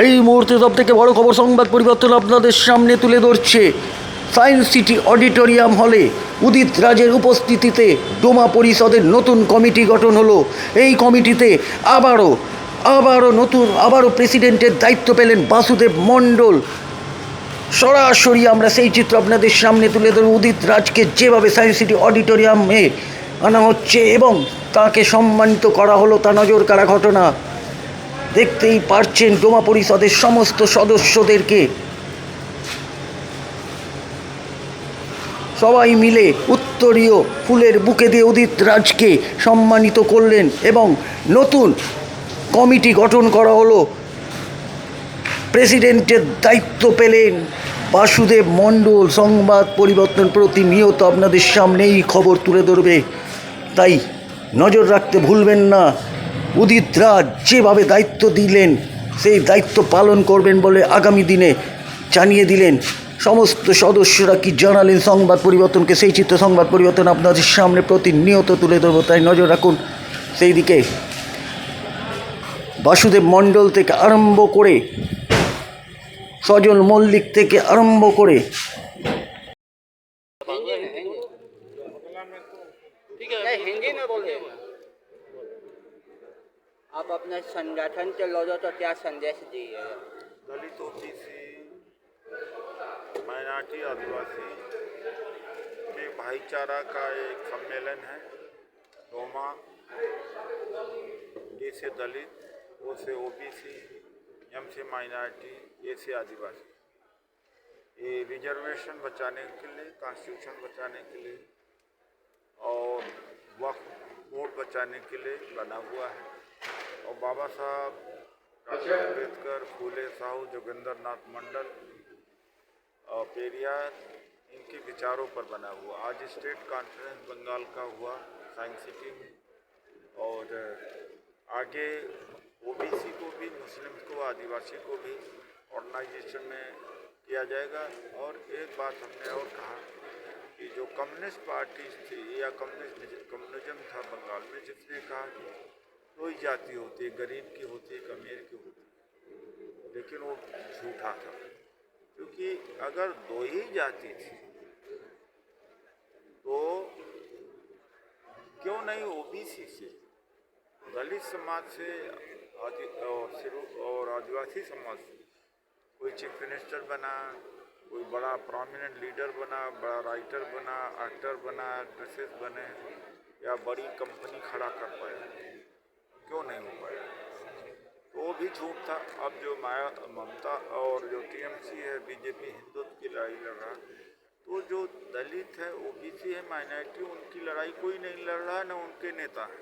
এই মুহূর্তে সব থেকে বড় খবর সংবাদ পরিবর্তন আপনাদের সামনে তুলে ধরছে। সায়েন্স সিটি অডিটোরিয়াম হলে উদিত রাজের উপস্থিতিতে ডোমা পরিষদের নতুন কমিটি গঠন হলো। এই কমিটিতে আবারও আবারও নতুন, আবারও প্রেসিডেন্টের দায়িত্ব পেলেন বাসুদেব মণ্ডল। সরাসরি আমরা সেই চিত্র আপনাদের সামনে তুলে ধরব। উদিত রাজকে যেভাবে সায়েন্স সিটি অডিটোরিয়ামে আনা হচ্ছে এবং তাকে সম্মানিত করা হলো, তা নজর কাড়া ঘটনা। দেখতেই পারছেন ডোমা পরিষদের সমস্ত সদস্যদেরকে। সবাই মিলে উত্তরীয় ফুলের বুকে দিয়ে উদিত রাজকে সম্মানিত করলেন এবং নতুন কমিটি গঠন করা হলো। প্রেসিডেন্টের দায়িত্ব পেলেন বাসুদেব মণ্ডল, সংবাদ পরিবর্তন প্রতিনিয়ত আপনাদের সামনেই খবর তুলে ধরবে। তাই নজর রাখতে ভুলবেন না। উদিত রাজ যেভাবে দায়িত্ব দিলেন, সেই দায়িত্ব পালন করবেন বলে আগামী দিনে জানিয়ে দিলেন। সমস্ত সদস্যরা কি জানালেন সংবাদ পরিবর্তনকে? সেই চিত্র সংবাদ পরিবর্তন আপনাদের সামনে প্রতিনিয়ত তুলে ধরবো, তাই নজর রাখুন। সেই দিকে বাসুদেব মণ্ডল থেকে আরম্ভ করে, সজল মল্লিক থেকে আরম্ভ করে संगठन के लोगों को क्या संदेश दिए दलित ओबीसी माइनॉरिटी आदिवासी, के भाईचारा का एक सम्मेलन है डोमा ए से दलित, ओ से ओबीसी, एम से माइनॉरिटी, ए से आदिवासी। ये रिजर्वेशन बचाने के लिए, कॉन्स्टिट्यूशन बचाने के लिए और वक्फ वोट बचाने के लिए बना हुआ है। और बाबा साहब अंबेडकर फूले साहू जोगिंदर नाथ मंडल और पेरियार, इनके विचारों पर बना हुआ। आज स्टेट कॉन्फ्रेंस बंगाल का हुआ, साइंस सिटी में। और आगे ओबीसी को भी मुस्लिम को, आदिवासी को भी ऑर्गेनाइजेशन में किया जाएगा। और एक बात हमने और कहा कि जो कम्युनिस्ट पार्टी थी, या कम्युनिस्ट, कम्युनिज्म था बंगाल में, जिसने कहा कि ही जाति होती, गरीब की होती, एक अमीर की होती। लेकिन वो झूठा था। क्योंकि अगर दो ही जाति थी तो क्यों नहीं ओबीसी से? दलित समाज से, आदि, और और आदिवासी समाज से। कोई चीफ मिनिस्टर बना, कोई बड़ा प्रोमिनेंट लीडर बना, बड़ा राइटर बना एक्टर बना एक्ट्रेसेस बने, या बड़ी कंपनी खड़ा कर पाया। क्यों नहीं हो पाया? तो वो भी झूठ था। अब जो माया, ममता और जो टीएमसी है, बीजेपी हिंदुत्व की लड़ाई लड़ रहा तो जो दलित है ओबीसी है, माइनॉरिटी, उनकी लड़ाई कोई नहीं लड़ रहा, न उनके नेता हैं।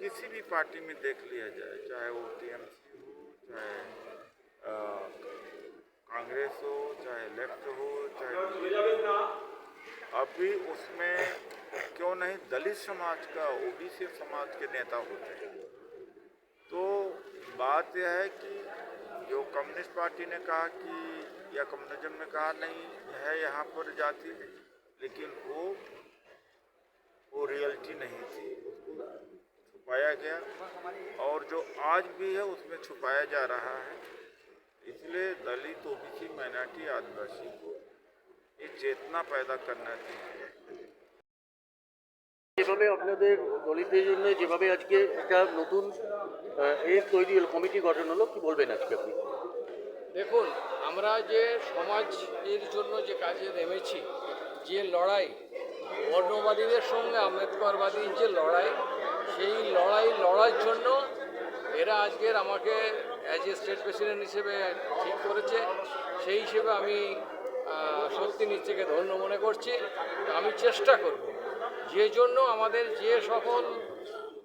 किसी भी पार्टी में देख लिया जाए, चाहे वो टीएमसी हो, चाहे कांग्रेस हो, चाहे लेफ़्ट हो, चाहे अभी उसमें क्यों नहीं, दलित समाज का, ओबीसी समाज के नेता होते हैं। तो बात यह है कि जो कम्युनिस्ट पार्टी ने कहा कि, या कम्युनिज्म ने कहा, नहीं है यहाँ पर जाति लेकिन वो वो रियलिटी नहीं थी। उसको छुपाया गया। और जो आज भी है, उसमें छुपाया जा रहा है। इसलिए दलित, ओबीसी, माइनॉरिटी, आदिवासी को ये चेतना पैदा करना चाहिए। যেভাবে আপনাদের দলিতদের জন্য যেভাবে আজকে একটা নতুন এর তৈরি হলো, কমিটি গঠন হলো, কি বলবেন আজকে আপনি? দেখুন, আমরা যে সমাজের জন্য যে কাজে নেমেছি, যে লড়াই বর্ণবাদীদের সঙ্গে আম্বেদকরবাদীর যে লড়াই, সেই লড়াই লড়ার জন্য এরা আজকের আমাকে অ্যাজ এ স্টেট প্রেসিডেন্ট হিসেবে ঠিক করেছে। সেই হিসেবে আমি সত্যি নিজেকে ধন্য মনে করছি। আমি চেষ্টা করব যে জন্য আমাদের যে সকল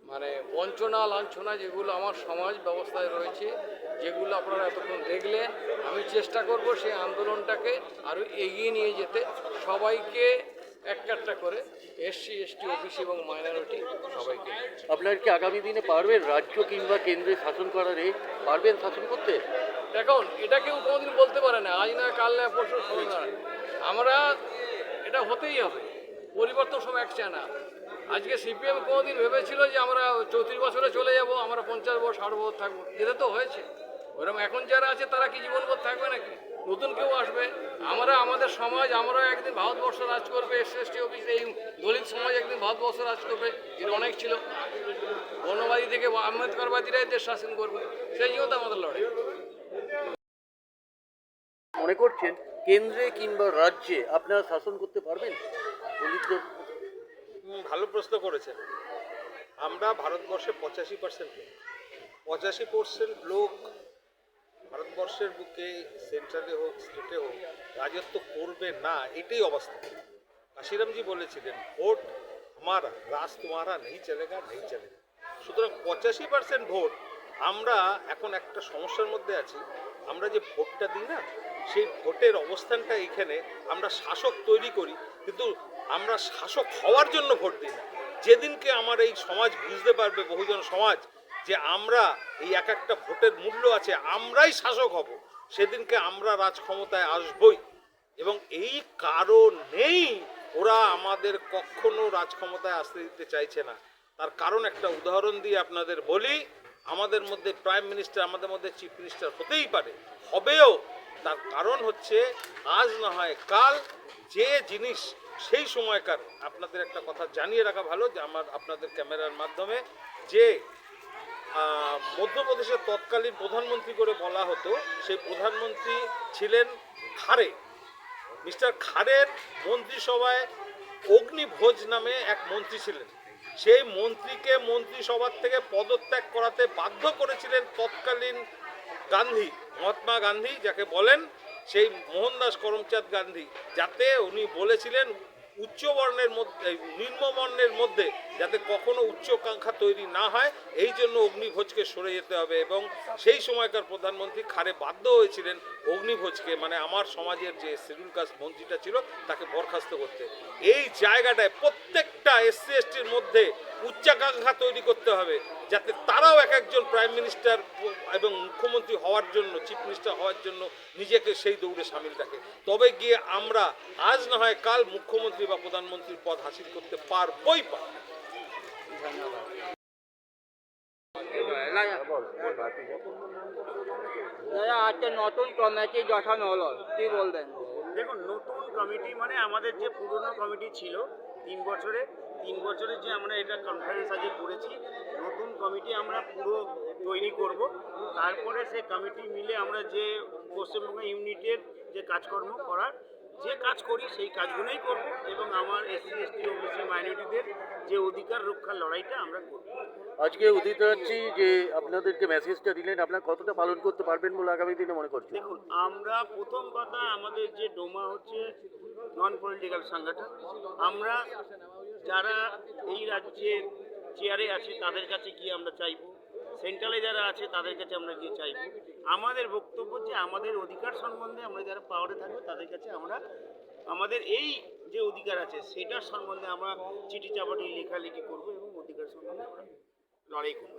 মানে বঞ্চনা লাঞ্ছনা যেগুলো আমার সমাজ ব্যবস্থায় রয়েছে যেগুলো আপনারা এতক্ষণ দেখলে আমি চেষ্টা করব সেই আন্দোলনটাকে আরও এগিয়ে নিয়ে যেতে। সবাইকে একটা একটা করে এসসি এসটি ওবিসি এবং মাইনরিটি সবাইকে। আপনার কি আগামী দিনে পারবেন রাজ্য কিংবা কেন্দ্রে শাসন করার পারবেন শাসন করতে? দেখুন এটা কেউ কোনোদিন বলতে পারে না আজ না কাল না পরশু আমরা এটা হতেই হবে। পরিবর্তন সব এক চায় না। আজকে সিপিএম কোনোদিন ভেবেছিল যে আমরা চৌত্রিশ বছরে চলে যাব, আমরা পঞ্চাশ বছর, ষাট বছর থাকব। এটা তো হয়েছে। ওরকম এখন যারা আছে, তারা কি জীবনভর থাকবে নাকি? নতুন কেউ আসবে? আমরা, আমাদের সমাজ আমরাও একদিন ভারতবর্ষ রাজ করবে, এস এস টি অফিস, এই দলিত সমাজ একদিন ভারতবর্ষ রাজ করবে। এর অনেক ছিল। বর্ণবাদী থেকে আম্বেদকরবাদীরাই দেশ শাসন করবে। সেই জন্য তো আমাদের লড়াই। মনে করছেন, কেন্দ্রে কিংবা রাজ্যে আপনারা শাসন করতে পারবেন? ভালো প্রশ্ন করেছেন। আমরা ভারতবর্ষে পঁচাশি পার্সেন্ট লোক। পঁচাশি পার্সেন্ট লোক ভারতবর্ষের বুকে সেন্ট্রালে হোক স্টেটে হোক, রাজত্ব করবে না, এটাই অবস্থা। কাশিরামজি বলেছিলেন, ভোট আমার, রাজ তোমারা, নেই চলেগা নেই চলেগা। সুতরাং পঁচাশি পার্সেন্ট ভোট, আমরা এখন একটা সমস্যার মধ্যে আছি। আমরা যে ভোটটা দিই না সেই ভোটের অবস্থানটা এখানে আমরা শাসক তৈরি করি, কিন্তু আমরা শাসক হওয়ার জন্য ভোট দিই না। যেদিনকে আমার এই সমাজ বুঝতে পারবে, বহুজন সমাজ, যে আমরা এই এক একটা ভোটের মূল্য আছে, আমরাই শাসক হব, সেদিনকে আমরা রাজ ক্ষমতায় আসবই। এবং এই কারণেই ওরা আমাদের কখনো রাজ ক্ষমতায় আসতে দিতে চাইছে না। তার কারণ একটা উদাহরণ দিয়ে আপনাদের বলি, আমাদের মধ্যে প্রাইম মিনিস্টার, আমাদের মধ্যে চিফ মিনিস্টার হতেই পারে, হবেও তার কারণ হচ্ছে আজ না হয় কাল যে জিনিস সেই সময়কার আপনাদের একটা কথা জানিয়ে রাখা ভালো যে আমার আপনাদের ক্যামেরার মাধ্যমে যে মধ্যপ্রদেশের তৎকালীন প্রধানমন্ত্রী করে বলা হতো, সেই প্রধানমন্ত্রী ছিলেন খারে মিস্টার খারের মন্ত্রিসভায় অগ্নিভোজ নামে এক মন্ত্রী ছিলেন। সেই মন্ত্রীকে মন্ত্রিসভার থেকে পদত্যাগ করাতে বাধ্য করেছিলেন তৎকালীন গান্ধী। মহাত্মা গান্ধী যাকে বলেন, সেই মোহনদাস করমচাঁদ গান্ধী, যাতে উনি বলেছিলেন উচ্চ বর্ণের মধ্যে নিম্নবর্ণের মধ্যে যাতে কখনো উচ্চাকাঙ্ক্ষা তৈরি না হয়, এই জন্য অগ্নিভোজকে সরে যেতে হবে এবং সেই সময়কার প্রধানমন্ত্রী খারে বাধ্য হয়েছিলেন অগ্নিভোজকে মানে আমার সমাজের যে শিডিউল কাস্ট মন্ত্রীটা ছিল, তাকে বরখাস্ত করতে। এই জায়গাটায় প্রত্যেকটা এসসি, এসটির মধ্যে উচ্চাকাঙ্ক্ষা তৈরি করতে হবে যাতে তারাও এক একজন প্রাইম মিনিস্টার এবং মুখ্যমন্ত্রী হওয়ার জন্য চিফ মিনিস্টার হওয়ার জন্য নিজেকে সেই দৌড়ে সামিল রাখে। তবে গিয়ে আমরা আজ না হয় কাল মুখ্যমন্ত্রী বা প্রধানমন্ত্রীর পদ হাসিল করতে পারবই পারব দাদা আজকে নতুন কমিটি গঠন হলো কি বলবেন? দেখুন নতুন কমিটি মানে আমাদের যে পুরনো কমিটি ছিল তিন বছরে তিন বছরে যে আমরা এটা কনফারেন্স আজকে করেছি নতুন কমিটি আমরা পুরো তৈরি করব। তারপরে সেই কমিটি মিলে আমরা যে পশ্চিমবঙ্গ ইউনিটের যে কাজকর্ম করার যে কাজ করি সেই কাজগুলোই করব এবং আমার এসসি এসটি ওবিসি মাইনরিটিদের যে অধিকার রক্ষার লড়াইটা আমরা করব। আজকে উদিত যাচ্ছি যে আপনাদেরকে মেসেজটা দিলেন আপনারা কতটা পালন করতে পারবেন বলে আগামী দিনে মনে করছেন? দেখুন আমরা প্রথম কথা আমাদের যে ডোমা হচ্ছে নন পলিটিক্যাল সংগঠন আমরা যারা এই রাজ্যের চেয়ারে আছে, তাদের কাছে গিয়ে আমরা চাইব। সেন্ট্রালে যারা আছে, তাদের কাছে আমরা গিয়ে চাইব। আমাদের বক্তব্য যে আমাদের অধিকার সম্বন্ধে আমরা যারা পাওয়ারে থাকব, তাদের কাছে আমরা, আমাদের এই যে অধিকার আছে, সেটার সম্বন্ধে আমরা চিঠি চাপাটি, লেখালেখি করব এবং অধিকার সম্বন্ধে আমরা লড়াই করব।